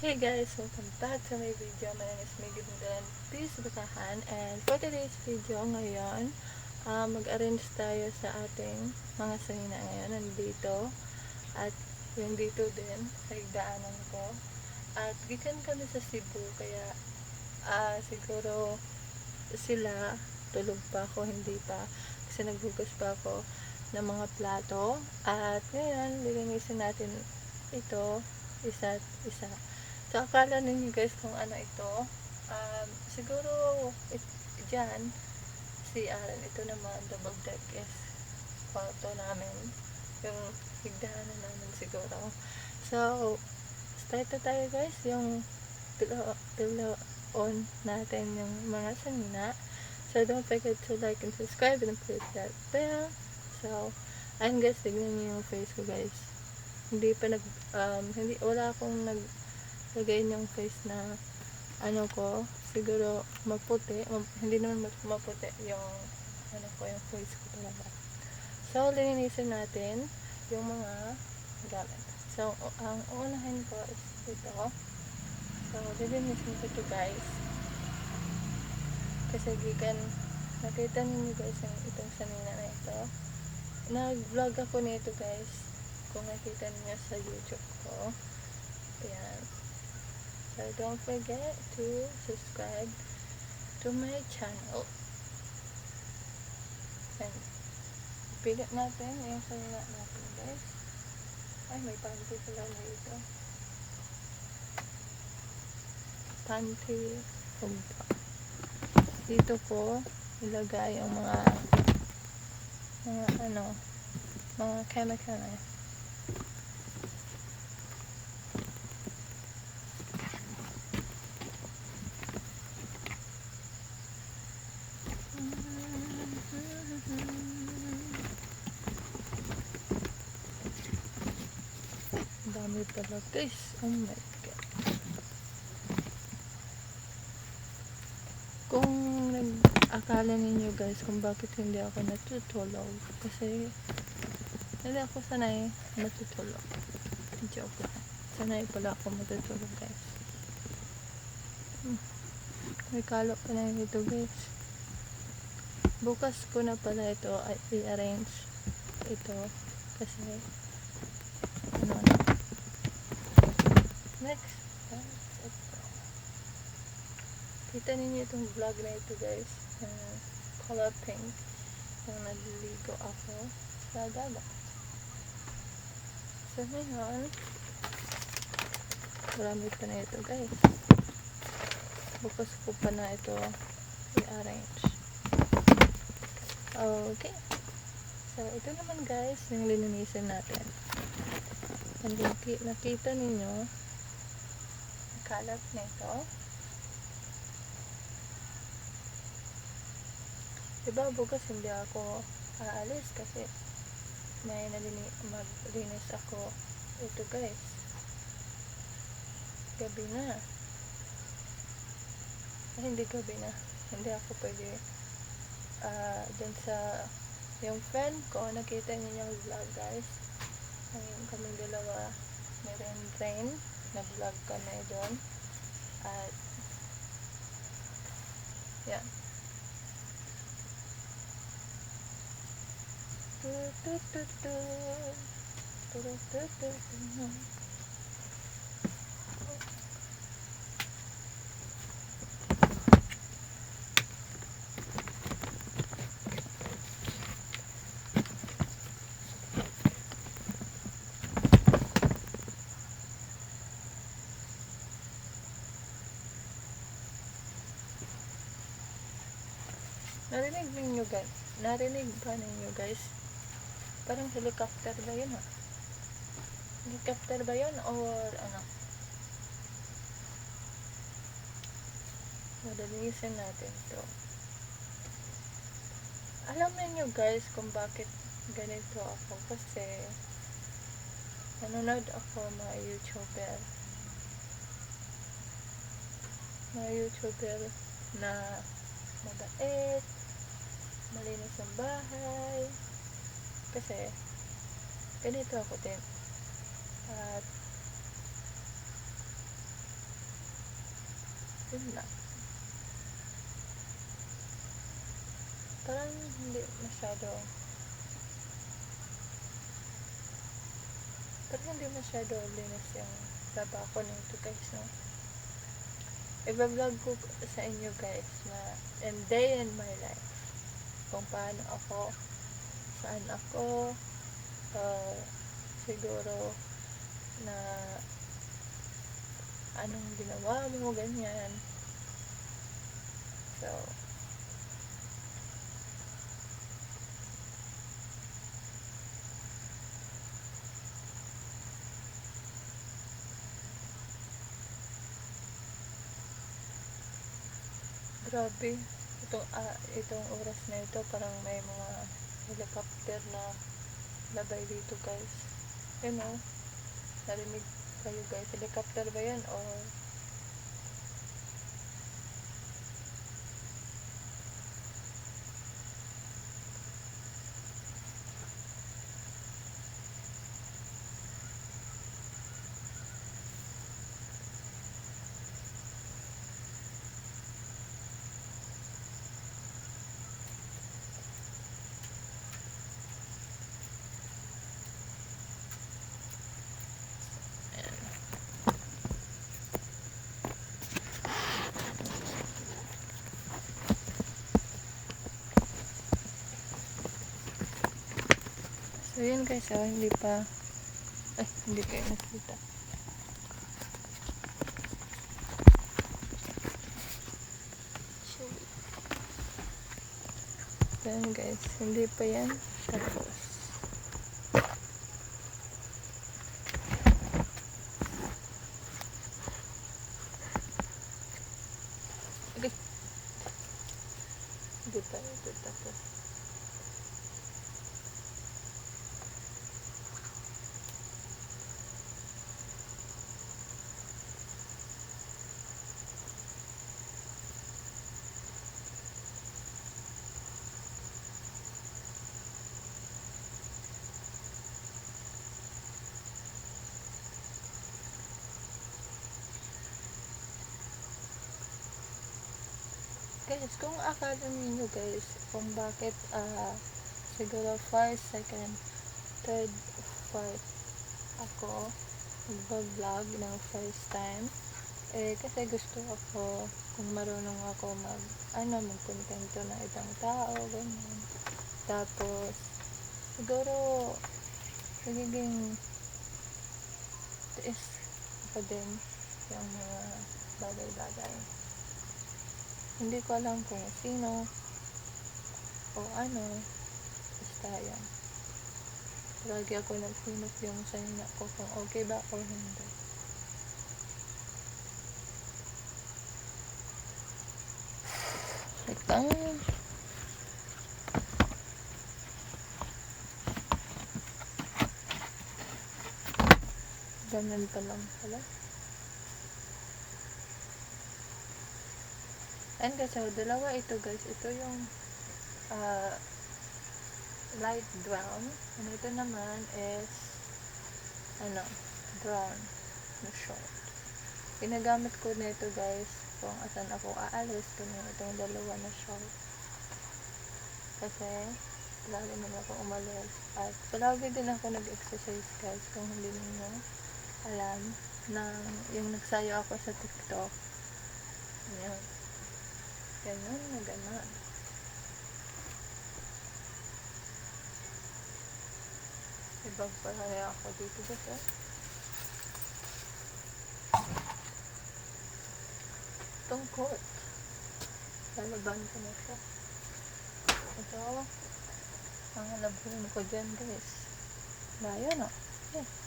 Hey guys, welcome back to my video. My name is Megan Dundan. Please butahan. And for today's video ngayon, uh, mag-arrange tayo sa ating mga sanina ngayon. Nandito. At yung dito din, sa higdaanan ko. At gikan kami sa Cebu, kaya ah, siguro sila tulog pa ako, hindi pa. Kasi naghugas pa ako ng mga plato. At ngayon, lilinisin natin ito isa't isa. So, akala ninyo guys kung ano ito. Um, siguro, it, dyan, Aaron, ito naman, double deck is kwarto namin. Yung higdahanan namin siguro. So, start na tayo guys. Yung pilo, pilo on natin yung mga sanina. So, don't forget to like and subscribe and click that bell. So, ayun guys, tignan niyo yung face ko guys. Hindi pa nag, um, hindi, wala akong nag, lagay ng face na ano ko, siguro maputi, ma- hindi naman ma- maputi yung ano ko, yung face ko talaga. So, lilinisin natin yung mga gamit. So, ang uunahin ko is ito. So, lilinisin ko ito guys. Kasi gikan, nakita ninyo guys yung itong sanina na ito. Nag-vlog ako nito guys. Kung nakita niyo sa YouTube ko. Ayan. So, don't forget to subscribe to my channel. And, pilit natin yung salina natin, guys. Ay, may panty pala na ito. Panty. Dito ko ilagay yung mga mga ano mga chemical na guys. Oh my god. Kung nag-akala ninyo guys kung bakit hindi ako natutulog. Kasi hindi ako sanay matutulog. Joke lang. Sanay pala ako matutulog guys. Hmm. May kalo pa na ito guys. Bukas ko na pala ito i-arrange ito kasi ano na. Next. Kita ninyo itong vlog na ito guys. Uh, color pink. Yung naliligo ako sa dagat. So ngayon, marami pa na ito guys. Bukas ko pa na ito i-arrange. Okay. So, ito naman guys, yung lininisin natin. And nakita ninyo, kalat na ito. Diba, bukas hindi ako aalis kasi may nalini maglinis ako. Ito guys. Gabi na. Ay, hindi gabi na. Hindi ako pwede ah dun sa yung friend ko, nakita niyo yung vlog guys. Ngayon kaming dalawa, meron train, nag-vlog kami doon. At, uh, yan. Tu, tu, tu, tu. Tu, tu, tu, tu, tu. Narinig ninyo guys? Narinig ba ninyo guys? Parang helicopter ba yun ha? Helicopter ba yun or ano? Madalisin natin to. Alam niyo guys kung bakit ganito ako kasi nanonood ako mga YouTuber mga YouTuber na mabait malinis ang bahay. Kasi ganito ako din. At Yun lang. Parang hindi masyado. Parang hindi masyado linis yung baba ko nito guys no? I-vlog ko sa inyo guys na and day in my life kung paano ako saan ako uh, siguro na anong ginawa mo ganyan so Grabe. Itong, ah, itong oras na ito, parang may mga helicopter na labay dito, guys. You know, narinig kayo, guys. Helicopter ba yan? Or So, yun guys, oh, hindi pa, ay, hindi kayo nakita. So, yun guys, hindi pa yan tapos. Okay. Hindi pa ito tapos. Guys, kung akala ninyo guys, kung bakit ah siguro first, second, third, fourth ako mag-vlog ng first time, eh kasi gusto ako kung marunong ako mag ano, magkontento ng ibang tao, ganyan. Tapos, siguro nagiging tiis ako din yung mga bagay-bagay. Hindi ko alam kung sino o ano. Basta yan. Lagi ako nagsinop yung sanina ko kung okay ba o hindi. Wait lang. Ganun pa lang pala. And guys, so, dalawa ito guys. Ito yung uh, light brown. And ito naman is ano, brown na short. Ginagamit ko nito guys kung asan ako aalis kung itong dalawa na short. Kasi lagi naman ako umalis. At palagi din ako nag-exercise guys kung hindi ninyo alam na yung nagsayo ako sa TikTok. Ayan. Ganun na ganun. Ibang palaya ako dito kasi. Tungkot. Lalaban ko na siya. Ito. Ang labon ko dyan guys. Layo no? Eh.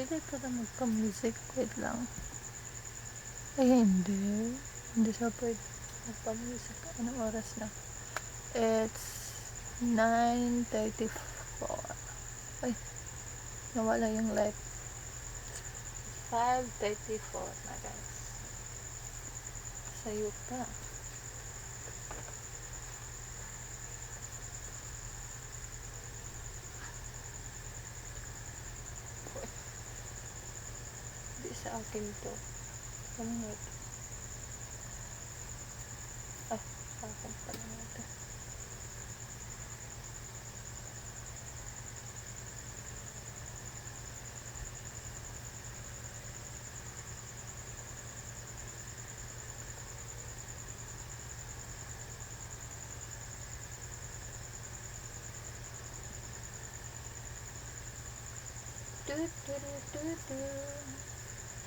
Pwede pala magpa-music. Wait lang. Ay, hindi. Hindi siya pwede magpa-music. Anong oras na? It's 9.34. Ay, nawala yung light. 5.34 na guys. Sayo pa. Sa akin to. Nga ito? Ah, sa akin pala na ito. Du, du, du, du,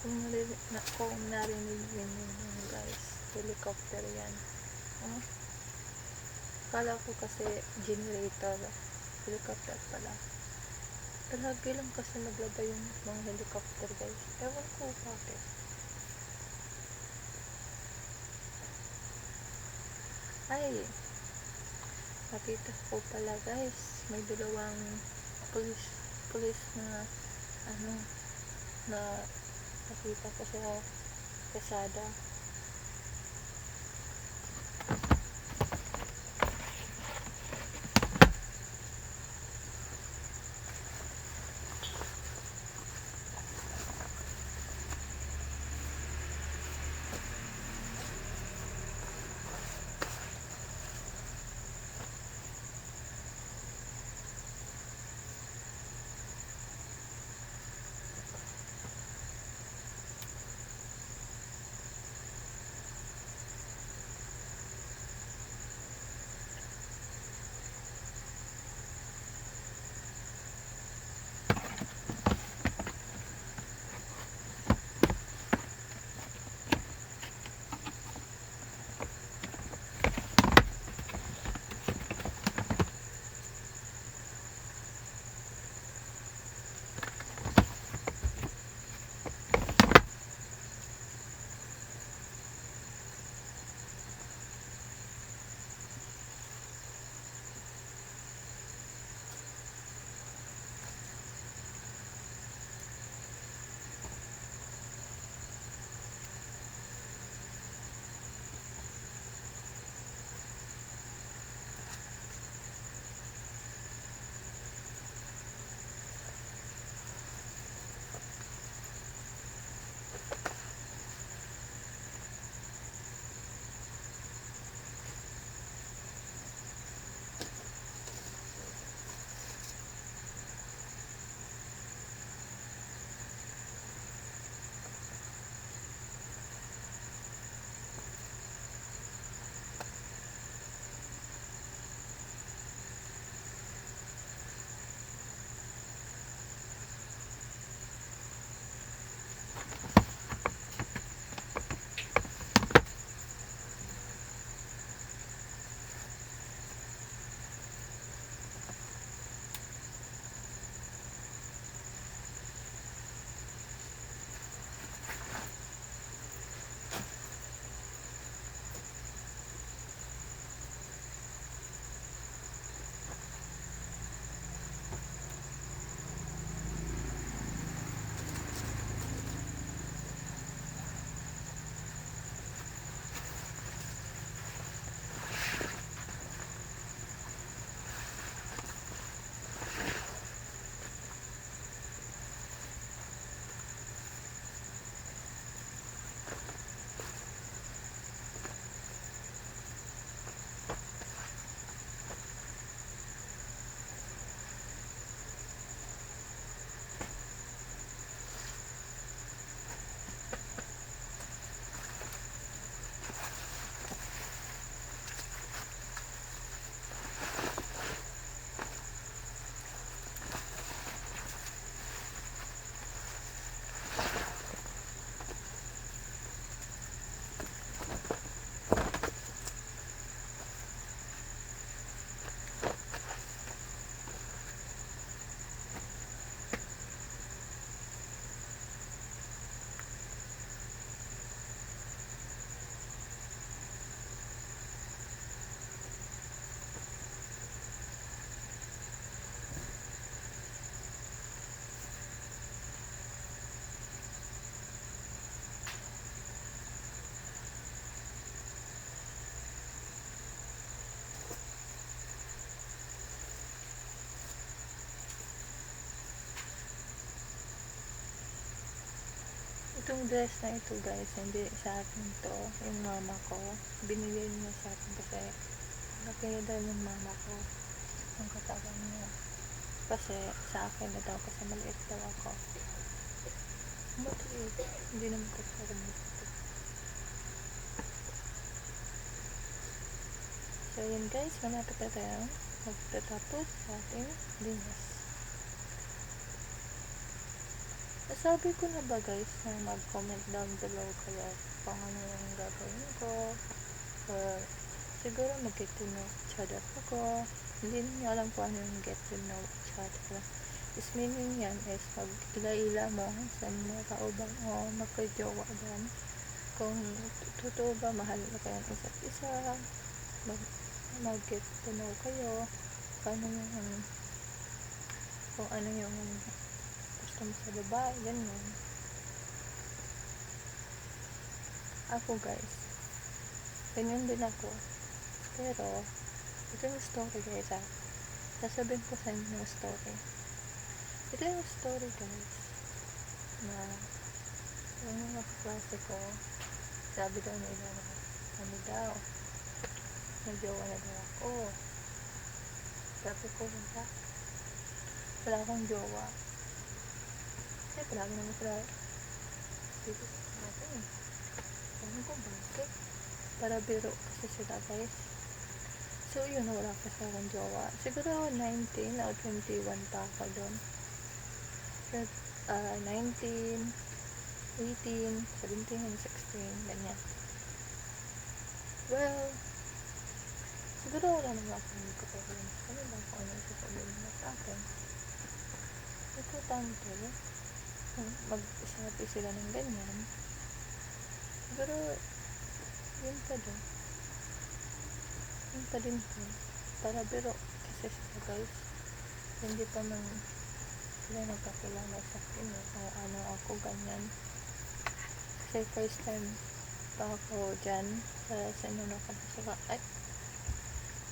Kung, narinig, na, kung narinig yun yun guys, helicopter yan. Oh. Kala ko kasi generator, helicopter pala. Palagi lang kasi naglaba yung mga helicopter guys. Ewan ko bakit. Ay, nakita ko pala guys, may dalawang police, police na, ano, na nakita ko sa kasada. Itong dress na ito guys, hindi sa akin to. Yung mama ko. Binigay niya sa akin kasi nakaya daw yung mama ko. Ang katawan niya. Kasi sa akin na daw kasi maliit daw ako. Maliit. Hindi naman ko parang ito. So yun guys, malapit na tayo magtatapos sa ating dinas. Sabi ko na ba guys na mag-comment down below kayo kung ano yung gagawin ko? Or siguro mag-get to know each other ako. Hindi niyo alam kung ano yung get to know each other is meaning yan is mag ila-ila mo sa mga kaubang o magka-jowa dyan kung totoo ba mahal na kayo ng isa't isa mag, mag-get to know kayo paano yung kung ano yung gusto mo sa babae, ganyan. Ako guys, ganyan din ako. Pero, ito yung story guys ah. Sasabihin ko sa inyo yung story. Ito yung story guys, na yung mga kaklase ko, sabi daw nila na ano daw, nagjowa na daw ako. Sabi ko, wala. Wala akong jowa. Kasi palagi naman sila dito sa atin eh. Ewan ko bakit. Para biro kasi sila guys. So yun, wala pa sa akong jowa. Siguro 19 o 21 pa ako doon. Uh, 19, 18, 17, and 16, ganyan. Well, siguro wala naman ako hindi ko problem sa kanila kung ano yung sasabihin nila sa akin. Ito tanto, mag-usabi sila ng ganyan. Siguro, yun pa din. Yun pa din po. Para biro. Kasi sila guys, hindi pa man sila nagkakilala sa akin eh. Kung ano ako ganyan. Kasi first time pa ako dyan sa sinunok ko sa ay,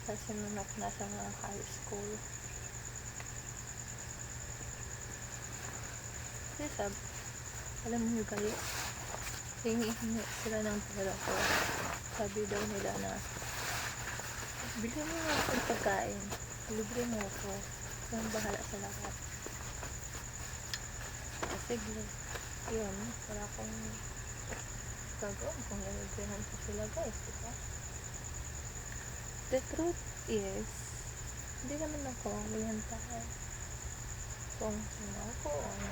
sa sinunok na sa mga high school. Kasi sab, alam niyo guys, hingi-hingi sila ng pera ko. Sabi daw nila na, bili mo nga akong pagkain. Libre mo ako. Yung bahala sa lahat. Kasi, yun, wala akong gagawin kung nalibrehan ko sila guys, diba? The truth is, hindi naman ako ganyan tao kung sino ako ano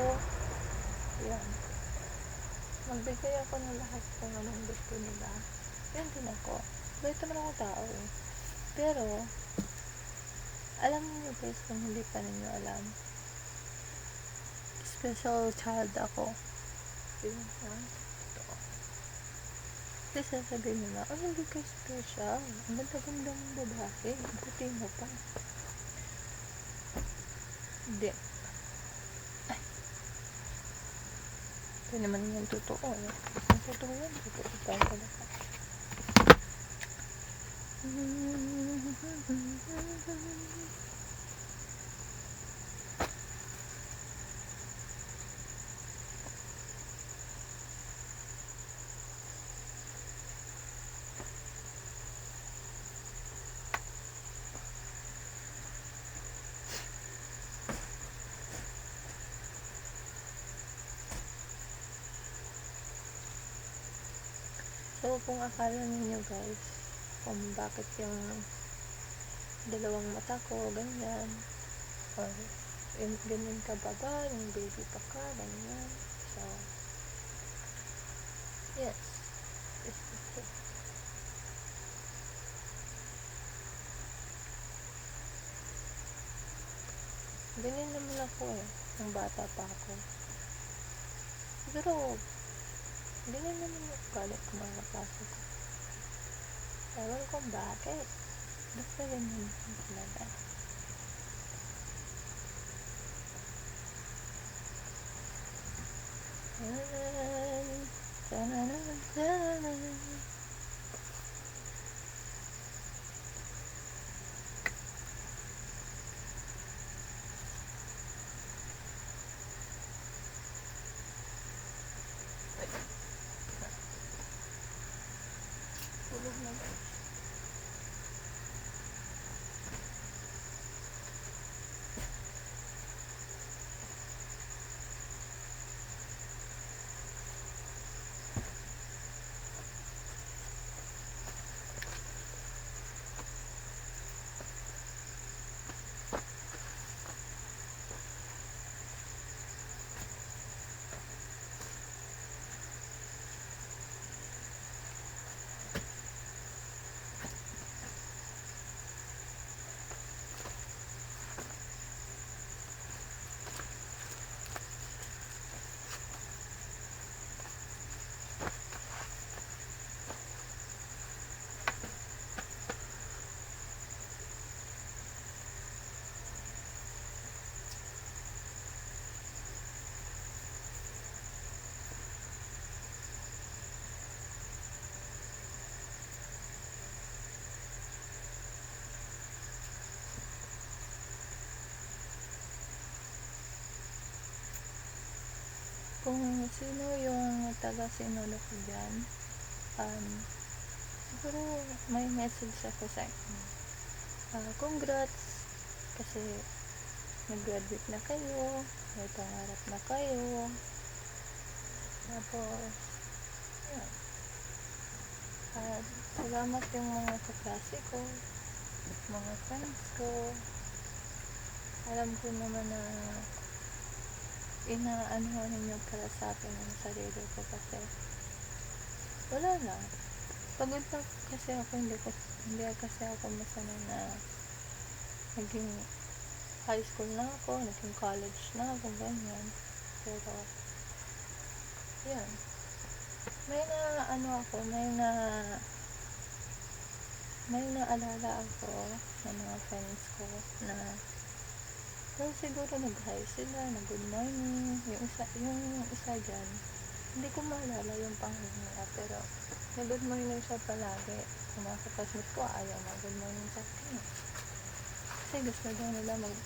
ako. Yan. Magbigay ako ng lahat kung anong gusto nila. Yan din ako. Bait naman ako tao eh. Pero, alam niyo guys kung hindi pa ninyo alam. Special child ako. Yun, yan. Kasi sasabihin nila, oh, hindi ka special. Ang ganda-ganda mong babae. Buti mo pa. Hindi. Ito naman yan totoo. Ang totoo yan. Totoo ang talaga. So, kung akala ninyo guys, kung bakit yung dalawang mata ko, ganyan, or yung ganyan ka baba, yung baby pa ka, ganyan. So, yes, this. Ganyan naman ako eh, nung bata pa ako. Siguro, ganyan naman yung galit ko mga kaklase ko. Ewan ko bakit. Basta ganyan naman talaga. Yan. Tanananan. na guys. Kung sino yung taga sinolo ko dyan, um, siguro may message ako sa inyo. Ah, congrats kasi nag-graduate na kayo, may pangarap na kayo. Tapos, yun. At salamat yung mga kaklase ko, mga friends ko. Alam ko naman na inaanohan ninyo para sa akin ang sarili ko kasi wala lang. Pagod na kasi ako, hindi, ko, hindi kasi ako masanay na naging high school na ako, naging college na ako, ganyan. Pero, yan. May na, ano ako, may na, may naalala ako ng mga friends ko na pero siguro nag-hi sila, na good morning. Yung isa, yung isa dyan, hindi ko maalala yung pangalan nila, pero na good morning siya palagi. Yung mga kapasmit ko, ayaw na good morning sa akin. Kasi gusto daw nila mag...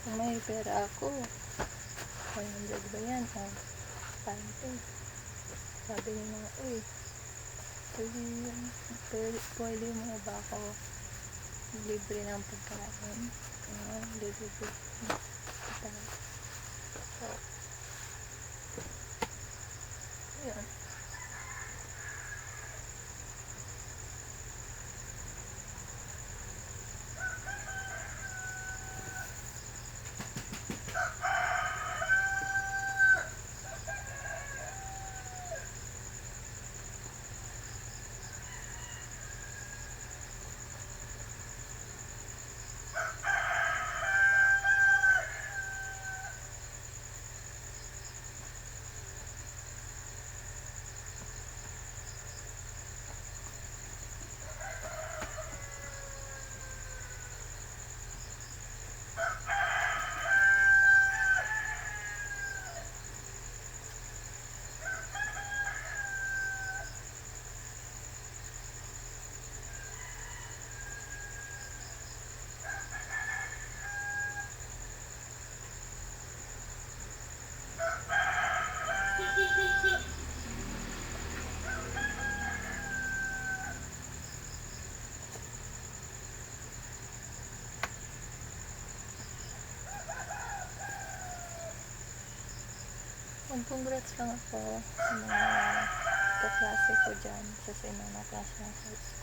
Kung may pera ako, 100 ba yan? O, pante. Sabi nila, uy, pwede, pwede, pwede mo ba ako libre ng pagkain? Ayan, libre po. Ito. So, ayan. Mag-congrats lang ako sa mga kaklase ko dyan sa sinuna klase ng high school.